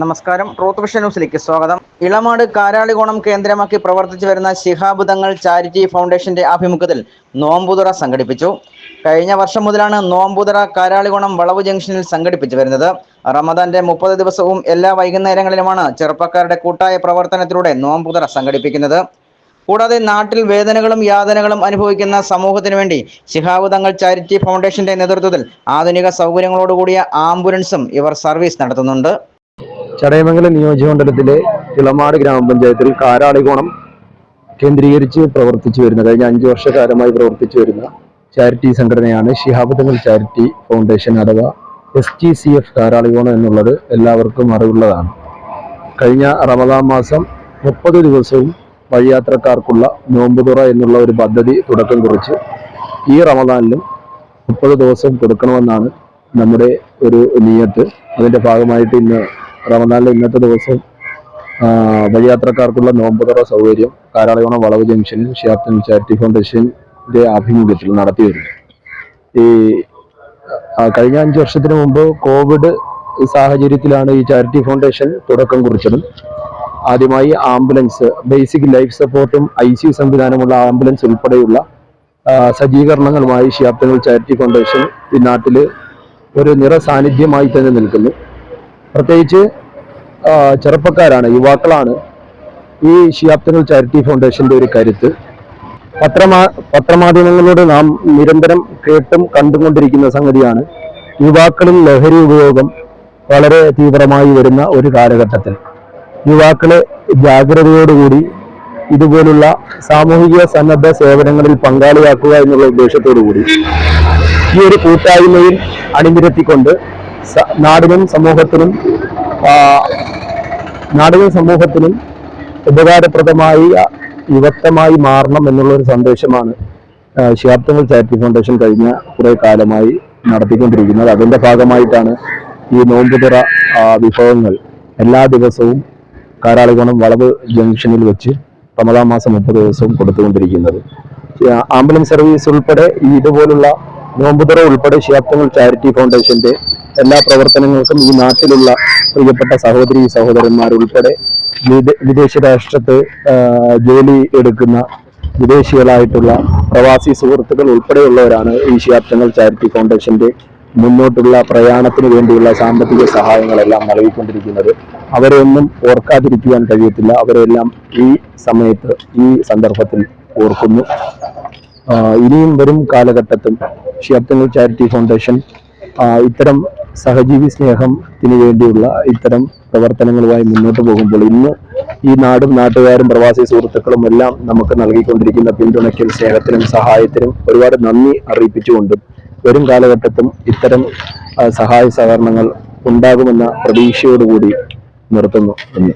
നമസ്കാരം. Truth vision ന്യൂസിലേക്ക് സ്വാഗതം. ഇളമാട് കാരാളികോണം കേന്ദ്രമാക്കി പ്രവർത്തിച്ചു വരുന്ന ശിഹാബ് തങ്ങൾ ചാരിറ്റി ഫൗണ്ടേഷന്റെ ആഭിമുഖ്യത്തിൽ നോമ്പുതുറ സംഘടിപ്പിച്ചു. കഴിഞ്ഞ വർഷം മുതലാണ് നോമ്പുതുറ കാരാളികോണം വളവ് ജംഗ്ഷനിൽ സംഘടിപ്പിച്ചു വരുന്നത്. റമദാന്റെ മുപ്പത് ദിവസവും എല്ലാ വൈകുന്നേരങ്ങളിലുമാണ് ചെറുപ്പക്കാരുടെ കൂട്ടായ പ്രവർത്തനത്തിലൂടെ നോമ്പുതുറ സംഘടിപ്പിക്കുന്നത്. കൂടാതെ നാട്ടിൽ വേദനകളും യാതനകളും അനുഭവിക്കുന്ന സമൂഹത്തിന് വേണ്ടി ശിഹാബ് തങ്ങൾ ചാരിറ്റി ഫൗണ്ടേഷന്റെ നേതൃത്വത്തിൽ ആധുനിക സൗകര്യങ്ങളോടുകൂടിയ ആംബുലൻസും ഇവർ സർവീസ് നടത്തുന്നുണ്ട്. ചടയമംഗലം നിയോജകമണ്ഡലത്തിലെ ഇളമാട് ഗ്രാമപഞ്ചായത്തിൽ കാരാളികോണം കേന്ദ്രീകരിച്ച് പ്രവർത്തിച്ചു വരുന്ന കഴിഞ്ഞ അഞ്ച് വർഷക്കാലമായി പ്രവർത്തിച്ചു വരുന്ന ചാരിറ്റി സംഘടനയാണ് ഷിഹാബുദ്ദങ്ങൾ ചാരിറ്റി ഫൗണ്ടേഷൻ അഥവാ S T C F Karalikonam എന്നുള്ളത് എല്ലാവർക്കും അറിവുള്ളതാണ്. കഴിഞ്ഞ റമദാൻ മാസം മുപ്പത് ദിവസവും വഴിയാത്രക്കാർക്കുള്ള നോമ്പുതുറ എന്നുള്ള ഒരു പദ്ധതി തുടക്കം കുറിച്ച് ഈ റമദാനിലും മുപ്പത് ദിവസം കൊടുക്കണമെന്നാണ് നമ്മുടെ ഒരു നീയത്ത്. അതിന്റെ ഭാഗമായിട്ട് ഇന്ന് റമദാനിലെ ഇന്നത്തെ ദിവസം വഴിയാത്രക്കാർക്കുള്ള നോമ്പുതറ സൗകര്യം കാരാളയോണം വളവ് ജംഗ്ഷനിൽ ഷിയാപ്തൻ ചാരിറ്റി ഫൗണ്ടേഷന്റെ ആഭിമുഖ്യത്തിൽ നടത്തി വരുന്നു. ഈ കഴിഞ്ഞ അഞ്ച് വർഷത്തിന് മുമ്പ് കോവിഡ് സാഹചര്യത്തിലാണ് ഈ ചാരിറ്റി ഫൗണ്ടേഷൻ തുടക്കം കുറിച്ചതും. ആദ്യമായി ആംബുലൻസ് ബേസിക് ലൈഫ് സപ്പോർട്ടും ഐ സി സംവിധാനമുള്ള ആംബുലൻസ് ഉൾപ്പെടെയുള്ള സജ്ജീകരണങ്ങളുമായി ഷിയാപ്തങ്ങൾ ചാരിറ്റി ഫൗണ്ടേഷൻ ഈ നാട്ടിൽ ഒരു നിറ സാന്നിധ്യമായി തന്നെ നിൽക്കുന്നു. പ്രത്യേകിച്ച് ചെറുപ്പക്കാരാണ് യുവാക്കളാണ് ഈ ഷിയാബ്തങ്ങൾ ചാരിറ്റി ഫൗണ്ടേഷന്റെ ഒരു കരുത്ത്. പത്രമാ പത്രമാധ്യമങ്ങളിലൂടെ നാം നിരന്തരം കേട്ടും കണ്ടുകൊണ്ടിരിക്കുന്ന സംഗതിയാണ് യുവാക്കളിൽ ലഹരി ഉപയോഗം വളരെ തീവ്രമായി വരുന്ന ഒരു കാലഘട്ടത്തിൽ. യുവാക്കളെ ജാഗ്രതയോടുകൂടി ഇതുപോലുള്ള സാമൂഹിക സന്നദ്ധ സേവനങ്ങളിൽ പങ്കാളിയാക്കുക എന്നുള്ള ഉദ്ദേശത്തോടു കൂടി ഈ ഒരു കൂട്ടായ്മയിൽ അണിനിരത്തിക്കൊണ്ട് നാടിനും സമൂഹത്തിനും നാടിനും സമൂഹത്തിനും ഉപകാരപ്രദമായി യുവത്വമായി മാറണം എന്നുള്ള ഒരു സന്ദേശമാണ് ശിഹാബ്ദങ്ങൾ ചാരിറ്റി ഫൗണ്ടേഷൻ കഴിഞ്ഞ കുറെ കാലമായി നടത്തിക്കൊണ്ടിരിക്കുന്നത്. അതിന്റെ ഭാഗമായിട്ടാണ് ഈ നോമ്പുതുറ വിഭവങ്ങൾ എല്ലാ ദിവസവും കാരാളികോണം വളവ് ജംഗ്ഷനിൽ വെച്ച് റമദാൻ മാസം മുപ്പത് ദിവസവും കൊടുത്തുകൊണ്ടിരിക്കുന്നത്. ആംബുലൻസ് സർവീസ് ഉൾപ്പെടെ ഈ ഇതുപോലുള്ള നോമ്പുതുറ ഉൾപ്പെടെ ശിയാബ്ദങ്ങൾ ചാരിറ്റി ഫൗണ്ടേഷന്റെ എല്ലാ പ്രവർത്തനങ്ങൾക്കും ഈ നാട്ടിലുള്ള പ്രിയപ്പെട്ട സഹോദരി സഹോദരന്മാർ ഉൾപ്പെടെ വിദേശ രാഷ്ട്രത്ത് ജോലി എടുക്കുന്ന വിദേശികളായിട്ടുള്ള പ്രവാസി സുഹൃത്തുക്കൾ ഉൾപ്പെടെയുള്ളവരാണ് ഈ ചാരിറ്റി ഫൗണ്ടേഷന്റെ മുന്നോട്ടുള്ള പ്രയാണത്തിന് വേണ്ടിയുള്ള സാമ്പത്തിക സഹായങ്ങളെല്ലാം നൽകിക്കൊണ്ടിരിക്കുന്നത്. അവരെ ഒന്നും ഓർക്കാതിരിക്കാൻ കഴിയത്തില്ല. അവരെല്ലാം ഈ സമയത്ത് ഈ സന്ദർഭത്തിൽ ഓർക്കുന്നു. ഇനിയും വരും കാലഘട്ടത്തിൽ ഷിയാബ്ദങ്ങൾ ചാരിറ്റി ഫൗണ്ടേഷൻ. ഇത്തരം സഹജീവി സ്നേഹത്തിന് വേണ്ടിയുള്ള ഇത്തരം പ്രവർത്തനങ്ങളുമായി മുന്നോട്ട് പോകുമ്പോൾ ഇന്ന് ഈ നാടും നാട്ടുകാരും പ്രവാസി സുഹൃത്തുക്കളും എല്ലാം നമുക്ക് നൽകിക്കൊണ്ടിരിക്കുന്ന പിന്തുണയ്ക്കും സ്നേഹത്തിനും സഹായത്തിനും ഒരുപാട് നന്ദി അറിയിപ്പിച്ചുകൊണ്ടും വരും കാലഘട്ടത്തും ഇത്തരം സഹായ സഹകരണങ്ങൾ ഉണ്ടാകുമെന്ന പ്രതീക്ഷയോടുകൂടി നിർത്തുന്നു. എന്ന്